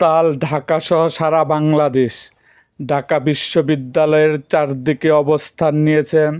উত্তাল ঢাকাসহ সারা বাংলাদেশ। ঢাকা বিশ্ববিদ্যালয়ের চারদিকে অবস্থান নিয়েছেন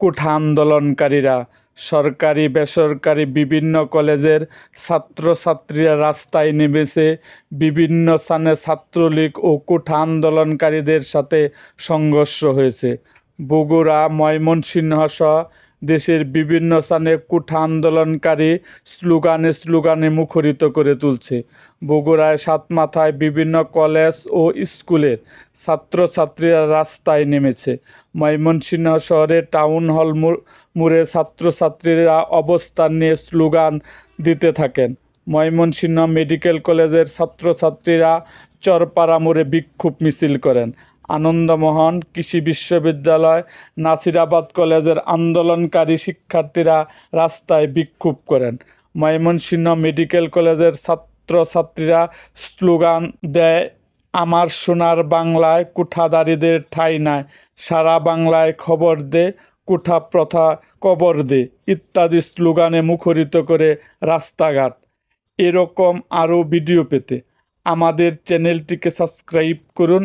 কুঠা আন্দোলনকারীরা। সরকারি, বেসরকারি বিভিন্ন কলেজের ছাত্রছাত্রীরা রাস্তায় নেমেছে। বিভিন্ন স্থানে ছাত্রলীগ ও কুঠা আন্দোলনকারীদের সাথে সংঘর্ষ হয়েছে। বগুড়া, ময়মনসিংহ সহ দেশের বিভিন্ন স্থানে কুঠা আন্দোলনকারী স্লোগানে স্লোগানে মুখরিত করে তুলছে। বগুড়ায় সাতমাথায় বিভিন্ন কলেজ ও স্কুলের ছাত্রছাত্রীরা রাস্তায় নেমেছে। ময়মনসিংহ শহরে টাউন হল মোড়ে ছাত্রছাত্রীরা অবস্থান নিয়ে স্লোগান দিতে থাকেন। ময়মনসিংহ মেডিকেল কলেজের ছাত্রছাত্রীরা চরপাড়া মোড়ে বিক্ষোভ মিছিল করেন। আনন্দমোহন কৃষি বিশ্ববিদ্যালয়, নাসিরাবাদ কলেজের আন্দোলনকারী শিক্ষার্থীরা রাস্তায় বিক্ষোভ করেন। ময়মনসিংহ মেডিকেল কলেজের ছাত্রছাত্রীরা স্লোগান দেয়, আমার সোনার বাংলায় কুঠাদারিদের ঠাঁই নাই, সারা বাংলায় খবর দে, কুঠা প্রথা কবর দে ইত্যাদি স্লোগানে মুখরিত করে রাস্তাঘাট। এরকম আরও ভিডিও পেতে আমাদের চ্যানেলটিকে সাবস্ক্রাইব করুন।